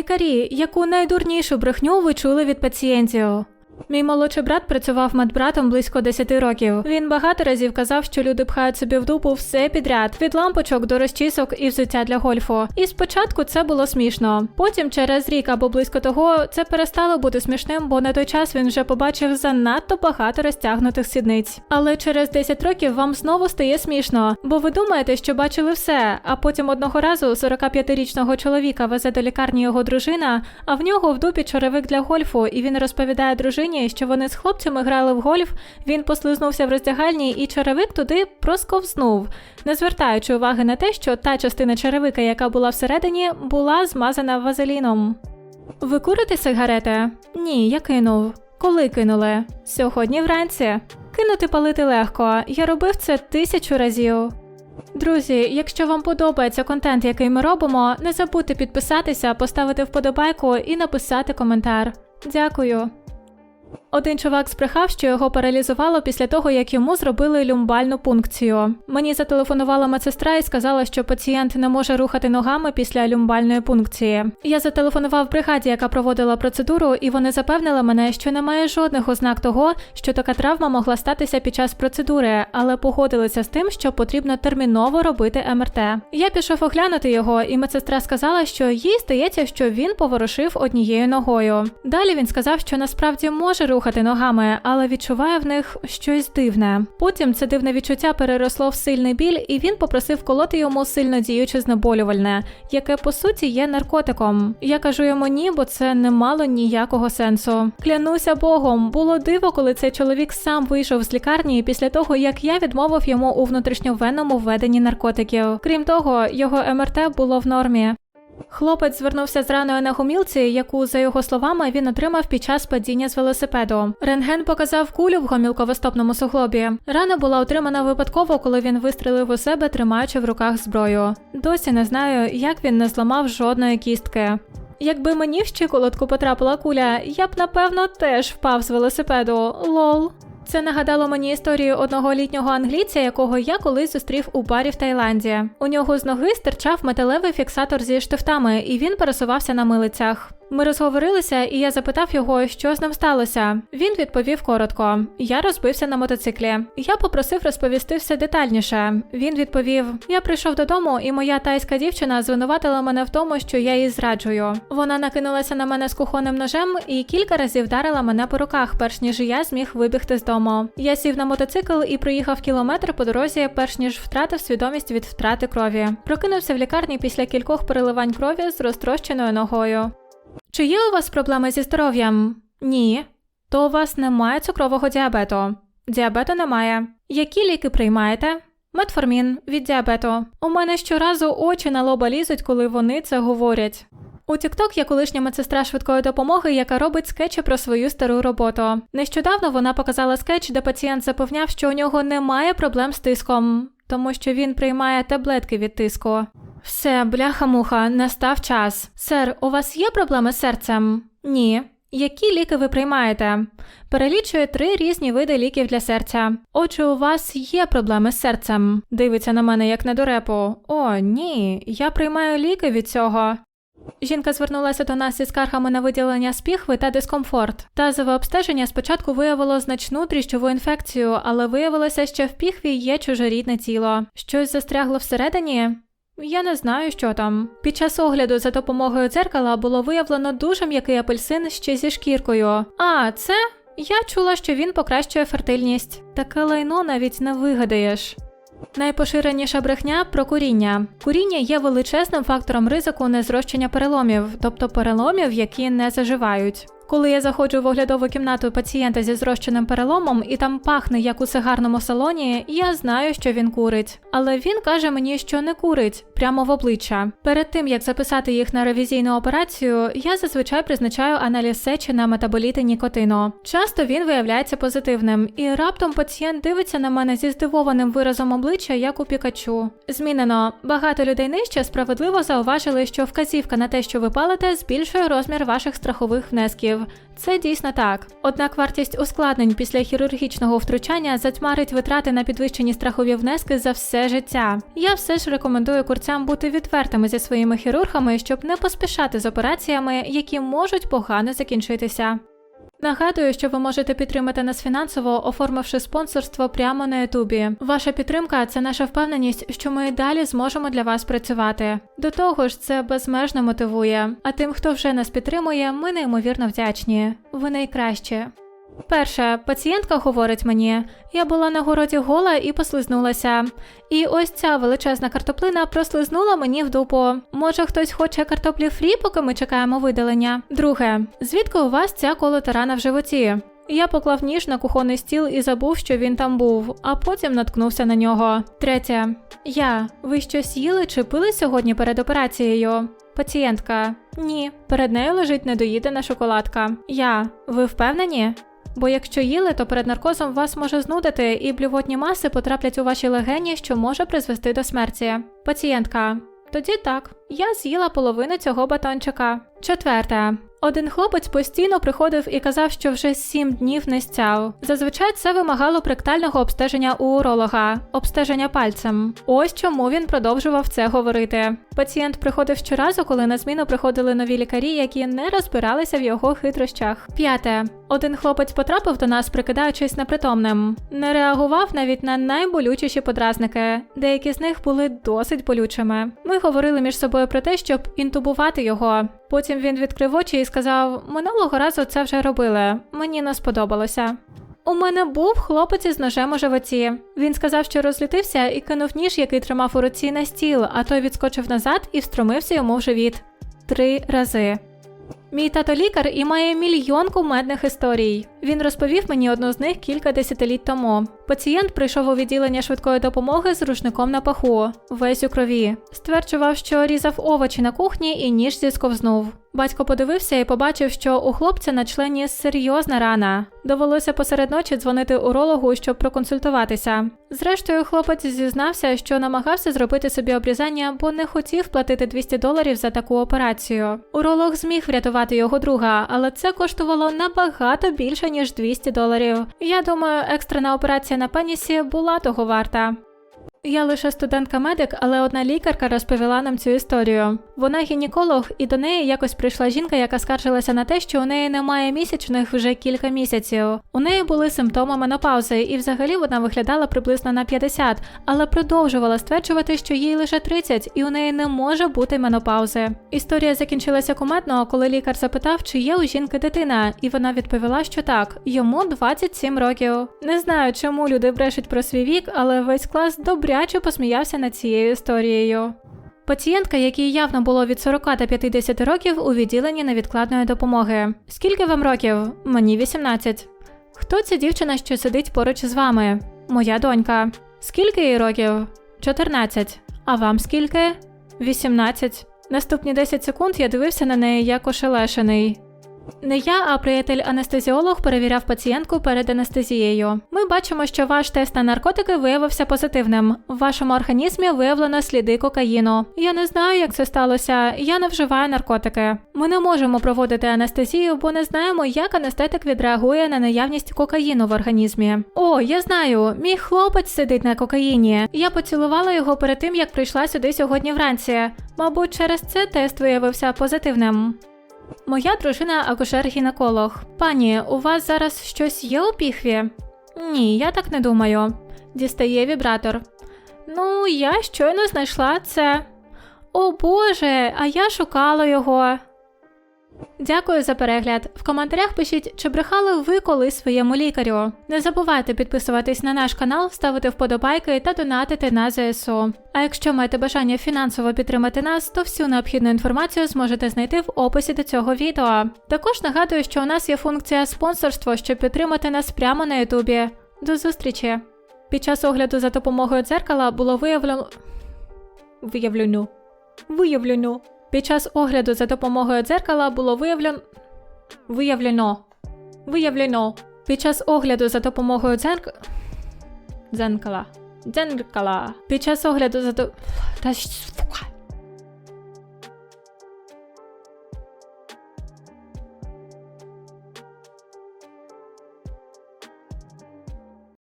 Лікарі, яку найдурнішу брехню ви чули від пацієнтів? Мій молодший брат працював медбратом близько 10 років. Він багато разів казав, що люди пхають собі в дупу все підряд, від лампочок до розчісок і взуття для гольфу. І спочатку це було смішно. Потім, через рік або близько того, це перестало бути смішним, бо на той час він вже побачив занадто багато розтягнутих сідниць. Але через 10 років вам знову стає смішно, бо ви думаєте, що бачили все. А потім одного разу 45-річного чоловіка везе до лікарні його дружина, а в нього в дупі черевик для гольфу, і він розповідає дружині, що вони з хлопцями грали в гольф. Він послизнувся в роздягальні, і черевик туди просковзнув, не звертаючи уваги на те, що та частина черевика, яка була всередині, була змазана вазеліном. Ви курите сигарети? Ні, я кинув. Коли кинули? Сьогодні вранці. Кинути палити легко. Я робив це тисячу разів. Друзі, якщо вам подобається контент, який ми робимо, не забудьте підписатися, поставити вподобайку і написати коментар. Дякую. Один чувак збрехав, що його паралізувало після того, як йому зробили люмбальну пункцію. Мені зателефонувала медсестра і сказала, що пацієнт не може рухати ногами після люмбальної пункції. Я зателефонував бригаді, яка проводила процедуру, і вони запевнили мене, що немає жодних ознак того, що така травма могла статися під час процедури, але погодилися з тим, що потрібно терміново робити МРТ. Я пішов оглянути його, і медсестра сказала, що їй здається, що він поворушив однією ногою. Далі він сказав, що насправді може рухати ногами, але відчуває в них щось дивне. Потім це дивне відчуття переросло в сильний біль, і він попросив колоти йому сильно діюче знеболювальне, яке по суті є наркотиком. Я кажу йому ні, бо це не мало ніякого сенсу. Клянуся Богом, було диво, коли цей чоловік сам вийшов з лікарні після того, як я відмовив йому у внутрішньовенному введенні наркотиків. Крім того, його МРТ було в нормі. Хлопець звернувся з раною на гумілці, яку, за його словами, він отримав під час падіння з велосипеду. Рентген показав кулю в гомілковостопному суглобі. Рана була отримана випадково, коли він вистрелив у себе, тримаючи в руках зброю. Досі не знаю, як він не зламав жодної кістки. Якби мені в щиколотку потрапила куля, я б напевно теж впав з велосипеду. Лол. Це нагадало мені історію одного літнього англійця, якого я колись зустрів у барі в Таїланді. У нього з ноги стирчав металевий фіксатор зі штифтами, і він пересувався на милицях. Ми розговорилися, і я запитав його, що з ним сталося. Він відповів коротко: я розбився на мотоциклі. Я попросив розповісти все детальніше. Він відповів: Я прийшов додому, і моя тайська дівчина звинуватила мене в тому, що я її зраджую. Вона накинулася на мене з кухонним ножем і кілька разів вдарила мене по руках, перш ніж я зміг вибігти з дому. Я сів на мотоцикл і проїхав кілометр по дорозі, перш ніж втратив свідомість від втрати крові. Прокинувся в лікарні після кількох переливань крові з розтрощеною ногою. Чи є у вас проблеми зі здоров'ям? Ні. То у вас немає цукрового діабету. Діабету немає. Які ліки приймаєте? Метформін від діабету. У мене щоразу очі на лоба лізуть, коли вони це говорять. У TikTok є колишня медсестра швидкої допомоги, яка робить скетчі про свою стару роботу. Нещодавно вона показала скетч, де пацієнт запевняв, що у нього немає проблем з тиском, тому що він приймає таблетки від тиску. Все, бляха-муха, настав час. Сер, у вас є проблеми з серцем? Ні. Які ліки ви приймаєте? Перелічує три різні види ліків для серця. Отже, у вас є проблеми з серцем. Дивиться на мене як на дурепу. О, ні, я приймаю ліки від цього. Жінка звернулася до нас із скаргами на виділення спіхви та дискомфорт. Тазове обстеження спочатку виявило значну дріжджову інфекцію, але виявилося, що в піхві є чужорідне тіло. Щось застрягло всередині? Я не знаю, що там. Під час огляду за допомогою дзеркала було виявлено дуже м'який апельсин ще зі шкіркою. А, це? Я чула, що він покращує фертильність. Таке лайно навіть не вигадаєш. Найпоширеніша брехня про куріння. Куріння є величезним фактором ризику незрощення переломів, тобто переломів, які не заживають. Коли я заходжу в оглядову кімнату пацієнта зі зрощеним переломом і там пахне як у сигарному салоні, я знаю, що він курить. Але він каже мені, що не курить прямо в обличчя. Перед тим як записати їх на ревізійну операцію, я зазвичай призначаю аналіз сечі на метаболіти нікотину. Часто він виявляється позитивним, і раптом пацієнт дивиться на мене зі здивованим виразом обличчя, як у пікачу. Змінено багато людей нижче справедливо зауважили, що вказівка на те, що ви палите, збільшує розмір ваших страхових внесків. Це дійсно так. Однак вартість ускладнень після хірургічного втручання затьмарить витрати на підвищені страхові внески за все життя. Я все ж рекомендую курцям бути відвертими зі своїми хірургами, щоб не поспішати з операціями, які можуть погано закінчитися. Нагадую, що ви можете підтримати нас фінансово, оформивши спонсорство прямо на Ютубі. Ваша підтримка це наша впевненість, що ми і далі зможемо для вас працювати. До того ж, це безмежно мотивує. А тим, хто вже нас підтримує, ми неймовірно вдячні. Ви найкраще. Перше, пацієнтка говорить мені: я була на городі гола і послизнулася. І ось ця величезна картоплина прослизнула мені в дупу. Може, хтось хоче картоплі фрі, поки ми чекаємо видалення. Друге, звідки у вас ця колота рана в животі? Я поклав ніж на кухонний стіл і забув, що він там був, а потім наткнувся на нього. Третє. Я. Ви щось їли чи пили сьогодні перед операцією? Пацієнтка. Ні. Перед нею лежить недоїдена шоколадка. Я. Ви впевнені? Бо якщо їли, то перед наркозом вас може знудити, і блювотні маси потраплять у ваші легені, що може призвести до смерті. Пацієнтка. Тоді так, я з'їла половину цього батончика. Четверте. Один хлопець постійно приходив і казав, що вже сім днів не стяв. Зазвичай це вимагало пректального обстеження у уролога, обстеження пальцем. Ось чому він продовжував це говорити. Пацієнт приходив щоразу, коли на зміну приходили нові лікарі, які не розбиралися в його хитрощах. П'яте. Один хлопець потрапив до нас, прикидаючись непритомним. Не реагував навіть на найболючіші подразники. Деякі з них були досить болючими. Ми говорили між собою про те, щоб інтубувати його. Потім він відкрив очі і сказав: минулого разу це вже робили. Мені не сподобалося. У мене був хлопець із ножем у животі. Він сказав, що розлютився і кинув ніж, який тримав у руці на стіл, а той відскочив назад і встромився йому в живіт. Три рази. Мій тато лікар і має мільйон кумедних історій. Він розповів мені одну з них кілька десятиліть тому. Пацієнт прийшов у відділення швидкої допомоги з рушником на паху, весь у крові. Стверджував, що різав овочі на кухні і ніж зісковзнув. Батько подивився і побачив, що у хлопця на члені серйозна рана. Довелося посеред ночі дзвонити урологу, щоб проконсультуватися. Зрештою, хлопець зізнався, що намагався зробити собі обрізання, бо не хотів платити 200 доларів за таку операцію. Уролог зміг врятувати його друга, але це коштувало набагато більше ніж 200 доларів. Я думаю, екстрена операція на пенісі була того варта. Я лише студентка-медик, але одна лікарка розповіла нам цю історію. Вона гінеколог, і до неї якось прийшла жінка, яка скаржилася на те, що у неї немає місячних вже кілька місяців. У неї були симптоми менопаузи, і взагалі вона виглядала приблизно на 50, але продовжувала стверджувати, що їй лише 30, і у неї не може бути менопаузи. Історія закінчилася кумедно, коли лікар запитав, чи є у жінки дитина, і вона відповіла, що так, йому 27 років. Не знаю, чому люди брешуть про свій вік, але весь клас добряче посміявся над цією історією. Пацієнтка, якій явно було від 40 та 50 років у відділенні невідкладної допомоги. Скільки вам років? Мені 18. Хто ця дівчина, що сидить поруч з вами? Моя донька. Скільки їй років? 14. А вам скільки? 18. Наступні 10 секунд я дивився на неї як ошелешений. Не я, а приятель-анестезіолог перевіряв пацієнтку перед анестезією. Ми бачимо, що ваш тест на наркотики виявився позитивним. В вашому організмі виявлено сліди кокаїну. Я не знаю, як це сталося. Я не вживаю наркотики. Ми не можемо проводити анестезію, бо не знаємо, як анестетик відреагує на наявність кокаїну в організмі. О, я знаю, мій хлопець сидить на кокаїні. Я поцілувала його перед тим, як прийшла сюди сьогодні вранці. Мабуть, через це тест виявився позитивним. Моя дружина акушер-гінеколог. Пані, у вас зараз щось є у піхві? Ні, я так не думаю. Дістає вібратор. Ну, я щойно знайшла це. О Боже, а я шукала його. Дякую за перегляд. В коментарях пишіть, чи брехали ви колись своєму лікарю. Не забувайте підписуватись на наш канал, ставити вподобайки та донатити на ЗСУ. А якщо маєте бажання фінансово підтримати нас, то всю необхідну інформацію зможете знайти в описі до цього відео. Також нагадую, що у нас є функція спонсорство, щоб підтримати нас прямо на Ютубі. До зустрічі! Під час огляду за допомогою дзеркала було виявлено. Виявлено. Виявлено. Під час огляду за допомогою дзеркала було виявлено. Виявлено. Виявлено. Під час огляду за допомогою дзерк... дзеркала. Дзеркала. Під час огляду за до... Та ж, сука.